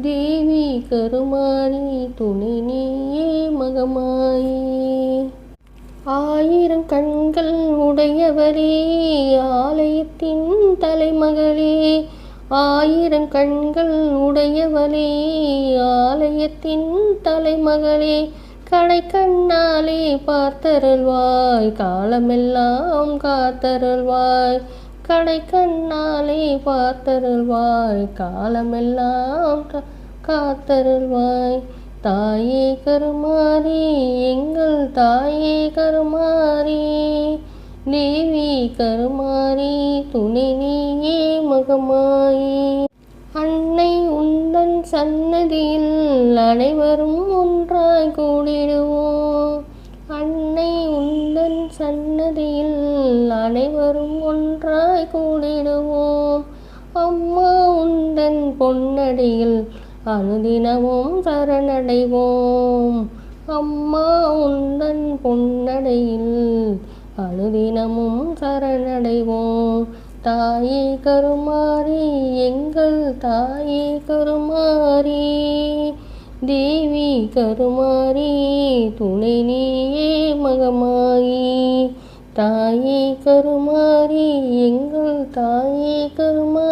தேவி கருமாரி துணை நீயே ஆயிரம் கண்கள் உடையவரே ஆலயத்தின் தலைமகளே. ஆயிரம் கண்கள் உடையவளே ஆலயத்தின் தலைமகளே. கடை கண்ணாலே பார்த்தருள்வாய் காலமெல்லாம் காத்தருள்வாய். கடை கண்ணாலே பார்த்தருள்வாய். காலமெல்லாம் காத்தருள்வாய். தாயே கருமாரி எங்கள் தாயே கருமாரி தேவி கருமாரி துணை நீயே மகமாயி. அன்னை உந்தன் சன்னதியில் அனைவரும் ஒன்றாய் கூடிடுவோம். கூடிடுவோம். அம்மா உந்தன் பொன்னடியில் அனுதினமும் சரணடைவோம். அம்மா உந்தன் பொன்னடையில் அனுதினமும் சரணடைவோம். தாயே கருமாறி எங்கள் தாயே கருமாறி தேவி கருமாறி துணை நீயே மகமாயி. தாயே கருமாறி எங்கள் தாயே கருமா